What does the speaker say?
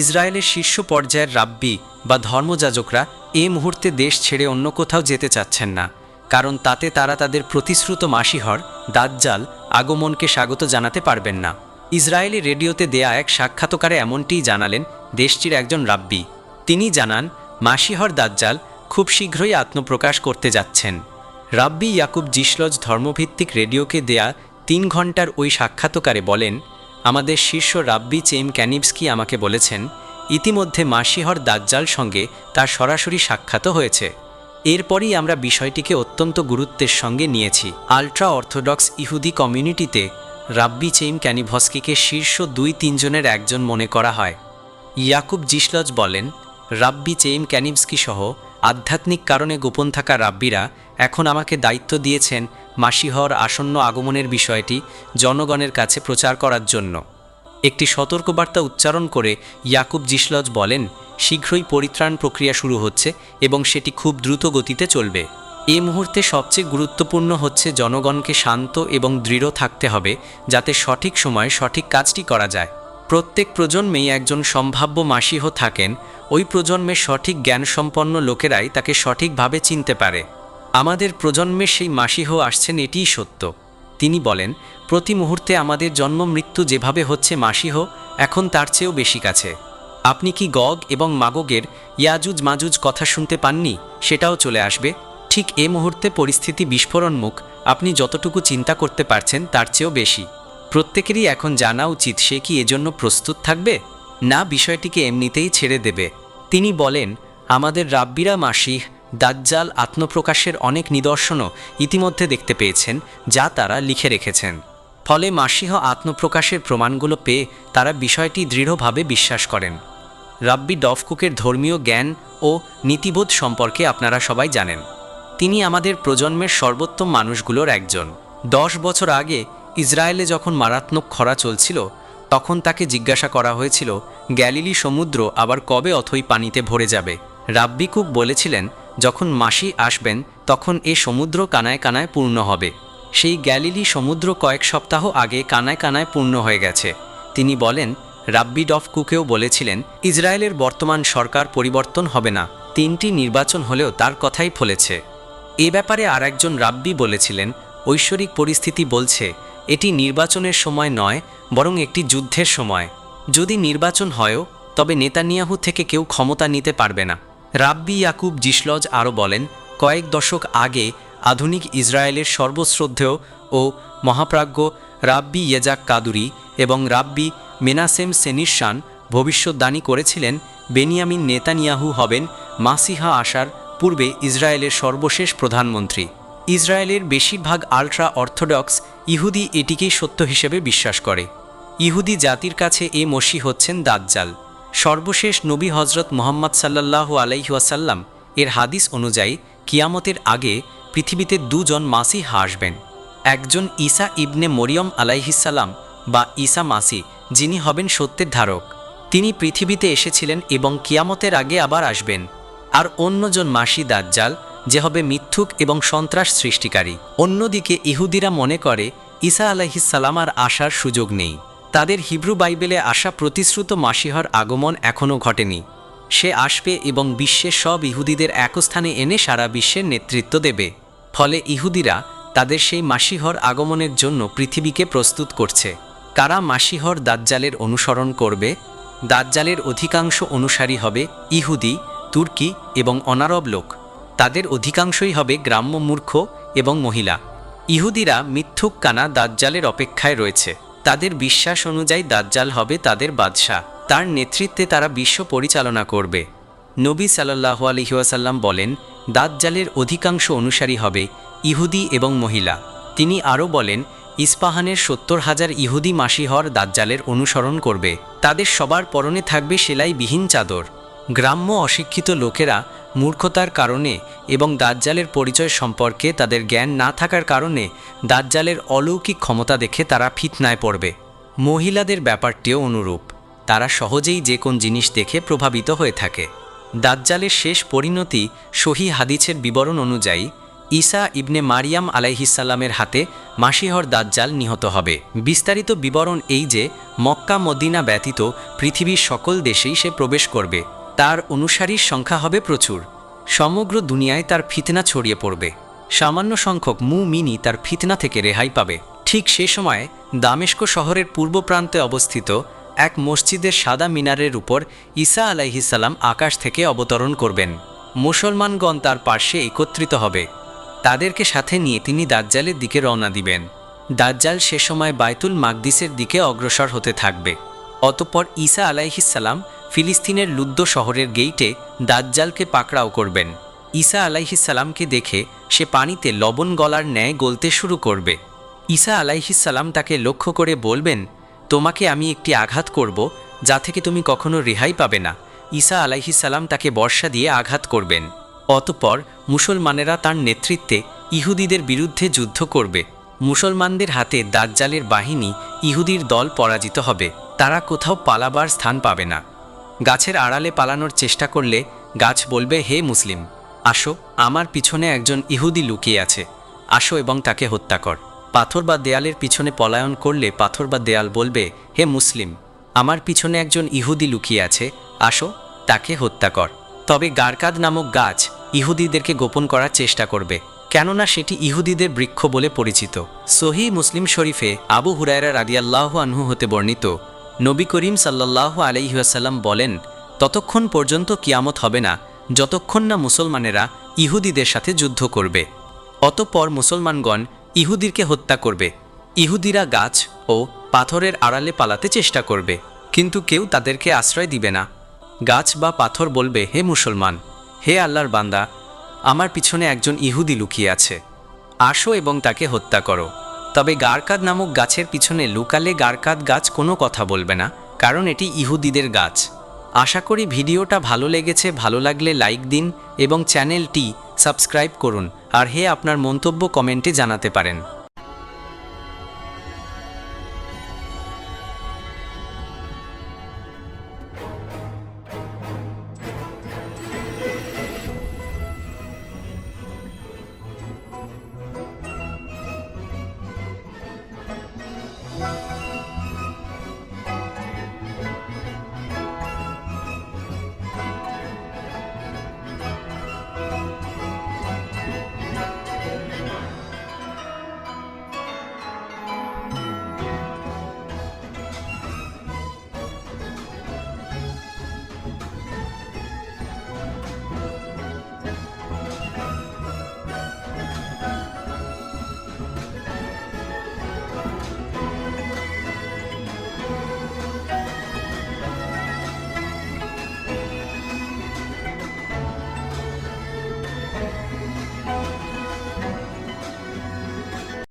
ইসরায়েলের শীর্ষ পর্যায়ের রাব্বি বা ধর্মযাজকরা এ মুহূর্তে দেশ ছেড়ে অন্য কোথাও যেতে চাচ্ছেন না, কারণ তাতে তারা তাদের প্রতিশ্রুত মাসিহর, দাজ্জাল আগমনকে স্বাগত জানাতে পারবেন না। ইসরায়েলি রেডিওতে দেয়া এক সাক্ষাৎকারে এমনটিই জানালেন দেশটির একজন রাব্বি। তিনি জানান, মাসিহর দাজ্জাল খুব শীঘ্রই আত্মপ্রকাশ করতে যাচ্ছেন। রাব্বি ইয়াকুব জিসলজ ধর্মভিত্তিক রেডিওকে দেয়া তিন ঘণ্টার ওই সাক্ষাৎকারে বলেন আমাদের শীর্ষ রাব্বি চেম ক্যানিভস্কি আমাকে বলেছেন, ইতিমধ্যে মাসিহর দাজ্জাল সঙ্গে তার সরাসরি সাক্ষাৎও হয়েছে। এরপরই আমরা বিষয়টিকে অত্যন্ত গুরুত্বের সঙ্গে নিয়েছি। আলট্রা অর্থোডক্স ইহুদি কমিউনিটিতে রাব্বি চেইম ক্যানিভস্কিকে শীর্ষ দুই তিনজনের একজন মনে করা হয়। ইয়াকুব জিসলজ বলেন, রাব্বি চেইম ক্যানিভস্কি সহ আধ্যাত্মিক কারণে গোপন থাকা রাব্বিরা এখন আমাকে দায়িত্ব দিয়েছেন মাসিহর আসন্ন আগমনের বিষয়টি জনগণের কাছে প্রচার করার জন্য। একটি সতর্কবার্তা উচ্চারণ করে ইয়াকুব জিসলজ বলেন, শীঘ্রই পরিত্রাণ প্রক্রিয়া শুরু হচ্ছে এবং সেটি খুব দ্রুত গতিতে চলবে। এ মুহূর্তে সবচেয়ে গুরুত্বপূর্ণ হচ্ছে জনগণকে শান্ত এবং দৃঢ় থাকতে হবে যাতে সঠিক সময়ে সঠিক কাজটি করা যায়। প্রত্যেক প্রজন্মেই একজন সম্ভাব্য মাসিহ থাকেন, ওই প্রজন্মের সঠিক জ্ঞানসম্পন্ন লোকেরাই তাকে সঠিকভাবে চিনতে পারে। আমাদের প্রজন্মের সেই মাসিহ আসছেন এটিই সত্য। তিনি বলেন, প্রতি মুহূর্তে আমাদের জন্ম মৃত্যু যেভাবে হচ্ছে মাসিহ, এখন তার চেয়েও বেশি কাছে। আপনি কি গগ এবং মাগগের ইয়াজুজ মাজুজ কথা শুনতে পাননি? সেটাও চলে আসবে। ঠিক এ মুহূর্তে পরিস্থিতি বিস্ফোরণমুখ, আপনি যতটুকু চিন্তা করতে পারছেন তার চেয়েও বেশি। প্রত্যেকেরই এখন জানা উচিত সে কি এজন্য প্রস্তুত থাকবে? না, বিষয়টিকে এমনিতেই ছেড়ে দেবে। তিনি বলেন, আমাদের রাব্বিরা মাসিহ দাজ্জাল আত্মপ্রকাশের অনেক নিদর্শনও ইতিমধ্যে দেখতে পেয়েছেন, যা তারা লিখে রেখেছেন। ফলে মাসিহ আত্মপ্রকাশের প্রমাণগুলো পেয়ে তারা বিষয়টি দৃঢ়ভাবে বিশ্বাস করেন। রাব্বি ডফকুকের ধর্মীয় জ্ঞান ও নীতিবোধ সম্পর্কে আপনারা সবাই জানেন। তিনি আমাদের প্রজন্মের সর্বোত্তম মানুষগুলোর একজন। দশ বছর আগে ইসরায়েলে যখন মারাত্মক খরা চলছিল, তখন তাকে জিজ্ঞাসা করা হয়েছিল, গ্যালিলি সমুদ্র আবার কবে অথই পানিতে ভরে যাবে? রাব্বি কুক বলেছিলেন যখন মাসি আসবেন, তখন এ সমুদ্র কানায় কানায় পূর্ণ হবে। সেই গ্যালিলি সমুদ্র কয়েক সপ্তাহ আগে কানায় কানায় পূর্ণ হয়ে গেছে। তিনি বলেন, রাব্বি ডফ কুকেও বলেছিলেন, ইসরায়েলের বর্তমান সরকার পরিবর্তন হবে না। তিনটি নির্বাচন হলেও তার কথাই ফলেছে। এ ব্যাপারে আর একজন রাব্বি বলেছিলেন, ঐশ্বরিক পরিস্থিতি বলছে, এটি নির্বাচনের সময় নয়, বরং একটি যুদ্ধের সময়। যদি নির্বাচন হয়ও, তবে নেতানিয়াহু থেকে কেউ ক্ষমতা নিতে পারবে না। রাব্বি ইয়াকুব জিসলজ আরও বলেন, কয়েক দশক আগে আধুনিক ইসরায়েলের সর্বশ্রদ্ধেয় ও মহাপ্রাজ্ঞ রাব্বি ইয়েজাক কাদুরি এবং রাব্বি মেনাসেম সেনিরশান ভবিষ্যদ্বাণী করেছিলেন, বেনিয়ামিন নেতানিয়াহু হবেন মাসিহা আসার পূর্বে ইসরায়েলের সর্বশেষ প্রধানমন্ত্রী। ইসরায়েলের বেশিরভাগ আল্ট্রা অর্থোডক্স ইহুদি এটিকেই সত্য হিসেবে বিশ্বাস করে। ইহুদি জাতির কাছে এ মসি হচ্ছেন দাজ্জাল। সর্বশেষ নবী হজরত মোহাম্মদ সাল্লাল্লাহু আলাইহাসাল্লাম এর হাদিস অনুযায়ী কিয়ামতের আগে পৃথিবীতে দুজন মাসি হাসবেন একজন ঈসা ইবনে মরিয়ম আলাইহিসাল্লাম বা ঈসা মাসি যিনি হবেন সত্যের ধারক। তিনি পৃথিবীতে এসেছিলেন এবং কিয়ামতের আগে আবার আসবেন। আর অন্যজন মাসি দাজ্জাল, যে হবে মিথ্যুক এবং সন্ত্রাস সৃষ্টিকারী। অন্যদিকে ইহুদিরা মনে করে, ঈসা আলাইহিসাল্লাম আর আসার সুযোগ নেই। তাদের হিব্রু বাইবেলে আসা প্রতিশ্রুত মাসিহর আগমন এখনও ঘটেনি। সে আসবে এবং বিশ্বের সব ইহুদিদের এক স্থানে এনে সারা বিশ্বের নেতৃত্ব দেবে। ফলে ইহুদিরা তাদের সেই মাসিহর আগমনের জন্য পৃথিবীকে প্রস্তুত করছে। কারা মাসিহর দাজ্জালের অনুসরণ করবে? দাজ্জালের অধিকাংশ অনুসারী হবে ইহুদি, তুর্কি এবং অনারব লোক। তাদের অধিকাংশই হবে গ্রাম্য মূর্খ এবং মহিলা। ইহুদিরা মিথ্যুক কানা দাজ্জালের অপেক্ষায় রয়েছে। তাদের বিশ্বাস অনুযায়ী দাজ্জাল হবে তাদের বাদশাহ। তার নেতৃত্বে তারা বিশ্ব পরিচালনা করবে। নবী সাল্লাহ আলহিউসাল্লাম বলেন, দাজ্জালের অধিকাংশ অনুসারী হবে ইহুদি এবং মহিলা। তিনি আরও বলেন, ইস্পাহানের সত্তর হাজার ইহুদি মাসিহর দাজ্জালের অনুসরণ করবে। তাদের সবার পরনে থাকবে সেলাইবিহীন চাদর। গ্রাম্য অশিক্ষিত লোকেরা মূর্খতার কারণে এবং দাজ্জালের পরিচয় সম্পর্কে তাদের জ্ঞান না থাকার কারণে দাজ্জালের অলৌকিক ক্ষমতা দেখে তারা ফিতনায় পড়বে। মহিলাদের ব্যাপারটিও অনুরূপ। তারা সহজেই যে কোন জিনিস দেখে প্রভাবিত হয়ে থাকে। দাজ্জালের শেষ পরিণতি সহি হাদিছের বিবরণ অনুযায়ী ঈসা ইবনে মারিয়াম আলাইহিসাল্লামের হাতে মাসিহর দাজ্জাল নিহত হবে। বিস্তারিত বিবরণ এই যে মক্কা মদিনা ব্যতীত পৃথিবীর সকল দেশেই সে প্রবেশ করবে। তার অনুসারীর সংখ্যা হবে প্রচুর। সমগ্র দুনিয়ায় তার ফিতনা ছড়িয়ে পড়বে। সামান্য সংখ্যক মু মিনি তার ফিতনা থেকে রেহাই পাবে। ঠিক সে সময় দামেস্ক শহরের পূর্ব প্রান্তে অবস্থিত এক মসজিদের সাদা মিনারের উপর ঈসা আলাইহিসাল্লাম আকাশ থেকে অবতরণ করবেন। মুসলমানগণ তার পার্শ্বে একত্রিত হবে। তাদেরকে সাথে নিয়ে তিনি দাজ্জালের দিকে রওনা দিবেন। দাজ্জাল সে সময় বায়তুল মাকদিসের দিকে অগ্রসর হতে থাকবে। অতঃপর ঈসা আলাইহিসাল্লাম ফিলিস্তিনের লুদ্দ শহরের গেইটে দাজ্জালকে পাকড়াও করবেন। ঈসা আলাইহিসাল্লামকে দেখে সে পানিতে লবণ গলার ন্যায় গলতে শুরু করবে। ঈসা আলাইহিসাল্লাম তাকে লক্ষ্য করে বলবেন, তোমাকে আমি একটি আঘাত করব, যা থেকে তুমি কখনো রেহাই পাবে না। ঈসা আলাইহিসাল্লাম তাকে বর্ষা দিয়ে আঘাত করবেন। অতপর মুসলমানেরা তার নেতৃত্বে ইহুদিদের বিরুদ্ধে যুদ্ধ করবে। মুসলমানদের হাতে দাজ্জালের বাহিনী ইহুদির দল পরাজিত হবে। তারা কোথাও পালাবার স্থান পাবে না। গাছের আড়ালে পালানোর চেষ্টা করলে গাছ বলবে, হে মুসলিম, আসো, আমার পিছনে একজন ইহুদি লুকিয়ে আছে। আসো এবং তাকে হত্যা কর। পাথর বা দেয়ালের পিছনে পলায়ন করলে পাথর বা দেয়াল বলবে, হে মুসলিম, আমার পিছনে একজন ইহুদি লুকিয়ে আছে। আসো, তাকে হত্যা কর। তবে গারকাদ নামক গাছ ইহুদিদেরকে গোপন করার চেষ্টা করবে, কেননা সেটি ইহুদিদের বৃক্ষ বলে পরিচিত। সহি মুসলিম শরীফে আবু হুরায়রা রাদিয়াল্লাহ আনহু হতে বর্ণিত নবী করিম সাল্লাহ আলাইহাসাল্লাম বলেন, ততক্ষণ পর্যন্ত কিয়ামত হবে না, যতক্ষণ না মুসলমানেরা ইহুদিদের সাথে যুদ্ধ করবে। অতপর মুসলমানগণ ইহুদিরকে হত্যা করবে। ইহুদিরা গাছ ও পাথরের আড়ালে পালাতে চেষ্টা করবে, কিন্তু কেউ তাদেরকে আশ্রয় দিবে না। গাছ বা পাথর বলবে, হে মুসলমান, হে আল্লাহর বান্দা, আমার পিছনে একজন ইহুদি লুকিয়ে আছে। আসো এবং তাকে হত্যা করো। তবে গারকাদ নামক গাছের পিছনে লুকালে গারকাদ গাছ কোনো কথা বলবে না, কারণ এটি ইহুদিদের গাছ। আশা করি ভিডিওটা ভালো লেগেছে, ভালো লাগলে লাইক দিন এবং চ্যানেলটি সাবস্ক্রাইব করুন, আর হে আপনার মন্তব্য কমেন্টে জানাতে পারেন।